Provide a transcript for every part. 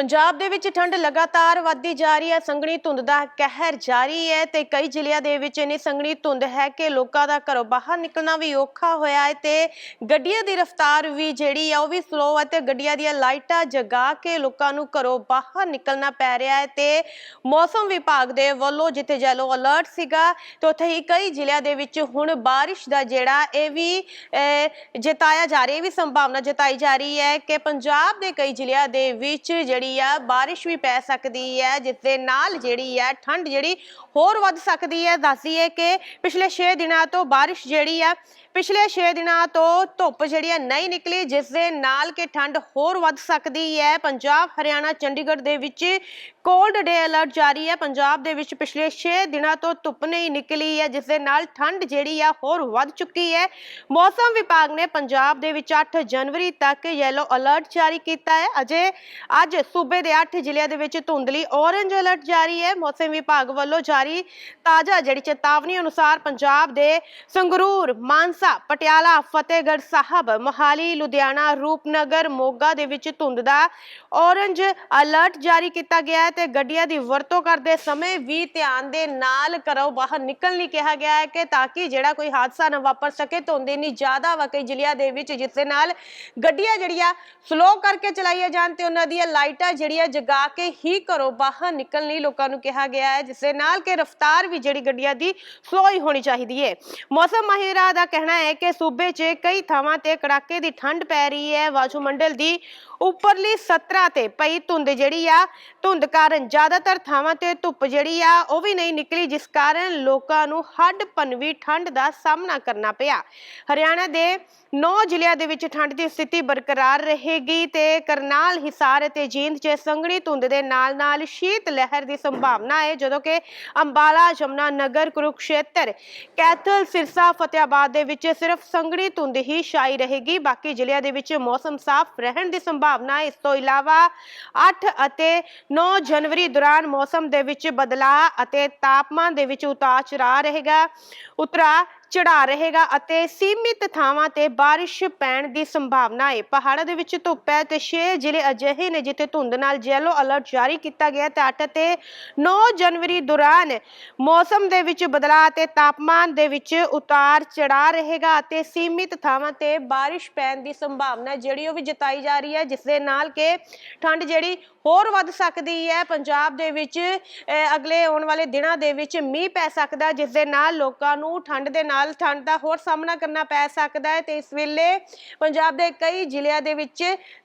ਪੰਜਾਬ ਦੇ ਵਿੱਚ ਠੰਡ ਲਗਾਤਾਰ ਵੱਧਦੀ ਜਾ ਰਹੀ ਹੈ। ਸੰਘਣੀ ਧੁੰਦ ਦਾ ਕਹਿਰ ਜਾਰੀ ਹੈ ਤੇ ਕਈ ਜ਼ਿਲ੍ਹਿਆਂ ਦੇ ਵਿੱਚ ਇੰਨੀ ਸੰਘਣੀ ਧੁੰਦ ਹੈ ਕਿ ਲੋਕਾਂ ਦਾ ਘਰੋਂ ਬਾਹਰ ਨਿਕਲਣਾ ਵੀ ਔਖਾ ਹੋਇਆ ਹੈ ਤੇ ਗੱਡੀਆਂ ਦੀ ਰਫ਼ਤਾਰ ਵੀ ਜਿਹੜੀ ਆ ਉਹ ਵੀ ਸਲੋ ਹੈ ਤੇ ਗੱਡੀਆਂ ਦੀਆਂ ਲਾਈਟਾਂ ਜਗਾ ਕੇ ਲੋਕਾਂ ਨੂੰ ਘਰੋਂ ਬਾਹਰ ਨਿਕਲਣਾ ਪੈ ਰਿਹਾ ਹੈ ਤੇ ਮੌਸਮ ਵਿਭਾਗ ਦੇ ਵੱਲੋਂ ਜਿੱਥੇ ਜੈਲੋ ਅਲਰਟ ਸੀਗਾ ਤੇ ਉੱਥੇ ਹੀ ਕਈ ਜ਼ਿਲ੍ਹਿਆਂ ਦੇ ਵਿੱਚ ਹੁਣ ਬਾਰਿਸ਼ ਦਾ ਜਿਹੜਾ ਇਹ ਵੀ ਜਤਾਇਆ ਜਾ ਰਿਹਾ, ਇਹ ਵੀ ਸੰਭਾਵਨਾ ਜਤਾਈ ਜਾ ਰਹੀ ਹੈ ਕਿ ਪੰਜਾਬ ਦੇ ਕਈ ਜ਼ਿਲ੍ਹਿਆਂ ਦੇ ਵਿੱਚ ਜਿਹੜੀ ਆ, ਬਾਰਿਸ਼ ਵੀ ਪੈ ਸਕਦੀ ਹੈ ਜਿਸ ਦੇ ਨਾਲ ਜਿਹੜੀ ਆ, ਠੰਡ ਜਿਹੜੀ ਹੋਰ ਵੱਧ ਸਕਦੀ ਹੈ ਦੱਸਦੀ ਹੈ ਕਿ ਪਿਛਲੇ 6 ਦਿਨਾਂ ਤੋਂ ਬਾਰਿਸ਼ ਜਿਹੜੀ ਆ, ਪਿਛਲੇ 6 ਦਿਨਾਂ ਤੋਂ ਧੁੱਪ ਜਿਹੜੀ ਹੈ ਨਹੀਂ ਨਿਕਲੀ ਜਿਸ ਦੇ ਨਾਲ ਕਿ ਠੰਡ ਹੋਰ ਵੱਧ ਸਕਦੀ ਹੈ ਪੰਜਾਬ, ਹਰਿਆਣਾ, ਚੰਡੀਗੜ੍ਹ ਦੇ ਵਿੱਚ ਕੋਲਡ ਡੇ ਅਲਰਟ ਜਾਰੀ ਹੈ ਪੰਜਾਬ ਦੇ ਵਿੱਚ ਪਿਛਲੇ 6 ਦਿਨਾਂ ਤੋਂ ਧੁੱਪ ਨਹੀਂ ਨਿਕਲੀ ਹੈ ਜਿਸ ਦੇ ਨਾਲ ਠੰਡ ਜਿਹੜੀ ਆ ਹੋਰ ਵੱਧ ਚੁੱਕੀ ਹੈ ਮੌਸਮ ਵਿਭਾਗ ਨੇ ਪੰਜਾਬ ਦੇ ਵਿੱਚ 8 ਜਨਵਰੀ ਤੱਕ ਯੈਲੋ ਅਲਰਟ ਜਾਰੀ ਕੀਤਾ ਹੈ। ਅਜੇ ਅੱਜ ਸੂਬੇ ਦੇ 8 ਜ਼ਿਲ੍ਹਿਆਂ ਦੇ ਵਿੱਚ ਧੁੰਦਲੀ ਔਰੇਂਜ ਅਲਰਟ ਜਾਰੀ ਹੈ। ਮੌਸਮ ਵਿਭਾਗ ਵੱਲੋਂ ਜਾਰੀ ਤਾਜ਼ਾ ਜਿਹੜੀ ਚੇਤਾਵਨੀ ਅਨੁਸਾਰ ਪੰਜਾਬ ਦੇ ਸੰਗਰੂਰ, ਮਾਨਸਾ, ਪਟਿਆਲਾ, ਫਤਿਹਗੜ੍ਹ ਸਾਹਿਬ, ਮੋਹਾਲੀ, ਲੁਧਿਆਣਾ, ਰੂਪਨਗਰ, ਮੋਗਾ ਦੇ ਵਿੱਚ ਧੁੰਦ ਦਾ ਔਰੇਂਜ ਅਲਰਟ ਜਾਰੀ ਕੀਤਾ ਗਿਆ ਹੈ ਤੇ ਗੱਡੀਆਂ ਦੀ ਵਰਤੋਂ ਕਰਦੇ ਸਮੇਂ ਵੀ ਧਿਆਨ ਦੇ ਨਾਲ ਕਰੋ ਬਾਹਰ ਨਿਕਲਣ ਲਈ ਕਿਹਾ ਗਿਆ ਹੈ ਕਿ ਤਾਂ ਕਿ ਜਿਹੜਾ ਕੋਈ ਹਾਦਸਾ ਨਾ ਵਾਪਰ ਸਕੇ। ਧੁੰਦ ਇੰਨੀ ਜ਼ਿਆਦਾ ਵਾ ਕਈ ਜ਼ਿਲ੍ਹਿਆਂ ਦੇ ਵਿੱਚ, ਜਿਸ ਦੇ ਨਾਲ ਗੱਡੀਆਂ ਜਿਹੜੀਆਂ ਸਲੋ ਕਰਕੇ ਚਲਾਈਆਂ ਜਾਣ ਤੇ ਉਹਨਾਂ ਦੀਆਂ ਲਾਈਟਾਂ ਜਿਹੜੀ ਜਿਹੜੀਆਂ ਜਗਾ ਕੇ ਹੀ ਘਰੋਂ ਬਾਹਰ ਨਿਕਲਣ ਲਈ ਲੋਕਾਂ ਨੂੰ ਕਿਹਾ ਗਿਆ ਹੈ, ਜਿਸ ਦੇ ਨਾਲ ਕਿ ਰਫ਼ਤਾਰ ਵੀ ਜਿਹੜੀ ਗੱਡੀਆਂ ਦੀ ਸਲੋ ਹੋਣੀ ਚਾਹੀਦੀ ਹੈ। ਮੌਸਮ ਮਾਹਿਰਾਂ ਦਾ ਕਹਿਣਾ ਹੈ ਕਿ ਸੂਬੇ 'ਚ ਕਈ ਥਾਵਾਂ ਤੇ ਕੜਾਕੇ ਦੀ ਠੰਡ ਪੈ ਰਹੀ ਹੈ। ਵਾਯੂਮੰਡਲ ਦੀ ਉੱਪਰਲੀ ਸਤਰਾਂ ਤੇ ਪਈ ਧੁੰਦ ਜਿਹੜੀ ਆ, ਧੁੰਦ ਕਾਰਨ ਜ਼ਿਆਦਾਤਰ ਥਾਵਾਂ ਤੇ ਧੁੱਪ ਜਿਹੜੀ ਆ, ਉਹ ਵੀ ਨਹੀਂ ਨਿਕਲੀ, ਜਿਸ ਕਾਰਨ ਲੋਕਾਂ ਨੂੰ ਹੱਡ ਪਨਵੀ ਠੰਡ ਦਾ ਸਾਹਮਣਾ ਕਰਨਾ ਪਿਆ। ਹਰਿਆਣਾ ਦੇ 9 ਜ਼ਿਲ੍ਹਿਆਂ ਦੇ ਵਿੱਚ ਠੰਡ ਦੀ ਸਥਿਤੀ ਬਰਕਰਾਰ ਰਹੇਗੀ ਤੇ ਕਰਨਾਲ, ਹਿਸਾਰ ਅਤੇ ਜੀਂਦ 'ਚ ਸੰਘਣੀ ਧੁੰਦ ਦੇ ਨਾਲ-ਨਾਲ ਸ਼ੀਤ ਲਹਿਰ ਦੀ ਸੰਭਾਵਨਾ ਹੈ, ਜਦੋਂ ਕਿ ਅੰਬਾਲਾ ਜਮਨਾ ਨਗਰ, ਕੁਰੂਕਸ਼ੇਤਰ, ਕੈਥਲ, ਸਿਰਸਾ ਫਤਿਆਬਾਦ ਦੇ ਵਿੱਚ ਸਿਰਫ ਸੰਘਣੀ ਧੁੰਦ ਹੀ ਛਾਈ ਰਹੇਗੀ। ਬਾਕੀ ਜ਼ਿਲ੍ਹਿਆਂ ਦੇ ਵਿੱਚ ਮੌਸਮ ਸਾਫ਼ ਰਹਿਣ ਦੀ ਸੰਭਾਵਨਾ ਹੈ। ਇਸ ਤੋਂ ਇਲਾਵਾ 8 ਅਤੇ 9 ਜਨਵਰੀ ਦੌਰਾਨ ਮੌਸਮ ਦੇ ਵਿੱਚ ਬਦਲਾਅ ਅਤੇ ਤਾਪਮਾਨ ਦੇ ਵਿੱਚ ਉਤਾਰ ਚੜਾਅ ਰਹੇਗਾ। ਉਤਰਾ ਚੜਾ ਰਹੇਗਾ ਅਤੇ ਸੀਮਿਤ ਥਾਵਾਂ ਤੇ ਬਾਰਿਸ਼ ਪੈਣ ਦੀ ਸੰਭਾਵਨਾ ਹੈ। ਪਹਾੜਾਂ ਦੇ ਵਿੱਚ ਧੁੱਪ ਹੈ ਤੇ 6 ਜ਼ਿਲ੍ਹੇ ਅਜਿਹੇ ਨੇ ਜਿੱਥੇ ਧੁੰਦ ਨਾਲ ਯੈਲੋ ਅਲਰਟ ਜਾਰੀ ਕੀਤਾ ਗਿਆ ਤੇ 8 ਤੇ 9 ਜਨਵਰੀ ਦੌਰਾਨ ਮੌਸਮ ਦੇ ਵਿੱਚ ਬਦਲਾਅ ਤੇ ਤਾਪਮਾਨ ਦੇ ਵਿੱਚ ਉਤਾਰ ਚੜਾ ਰਹੇਗਾ ਅਤੇ ਸੀਮਿਤ ਥਾਵਾਂ ਤੇ ਬਾਰਿਸ਼ ਪੈਣ ਦੀ ਸੰਭਾਵਨਾ ਜਿਹੜੀ ਉਹ ਵੀ ਜਤਾਈ ਜਾ ਰਹੀ ਹੈ, ਜਿਸ ਦੇ ਨਾਲ ਕਿ ਠੰਡ ਜਿਹੜੀ ਹੋਰ ਵੱਧ ਸਕਦੀ ਹੈ। ਪੰਜਾਬ ਦੇ ਵਿੱਚ ਅਗਲੇ ਆਉਣ ਵਾਲੇ ਦਿਨਾਂ ਦੇ ਵਿੱਚ ਮੀਂਹ ਪੈ ਸਕਦਾ ਜਿਸ ਦੇ ਨਾਲ ਲੋਕਾਂ ਨੂੰ ਠੰਡ ਦੇ ਨਾਲ ਨਾਲ ਠੰਡ ਦਾ ਹੋਰ ਸਾਹਮਣਾ ਕਰਨਾ ਪੈ ਸਕਦਾ ਹੈ ਤੇ ਇਸ ਵੇਲੇ ਪੰਜਾਬ ਦੇ ਕਈ ਜ਼ਿਲ੍ਹਿਆਂ ਦੇ ਵਿੱਚ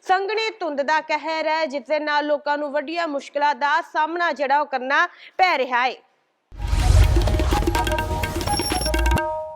ਸੰਘਣੀ ਧੁੰਦ ਦਾ ਕਹਿਰ ਹੈ, ਜਿਸ ਦੇ ਨਾਲ ਲੋਕਾਂ ਨੂੰ ਵੱਡੀਆਂ ਮੁਸ਼ਕਲਾਂ ਦਾ ਸਾਹਮਣਾ ਜਿਹੜਾ ਉਹ ਕਰਨਾ ਪੈ ਰਿਹਾ ਹੈ।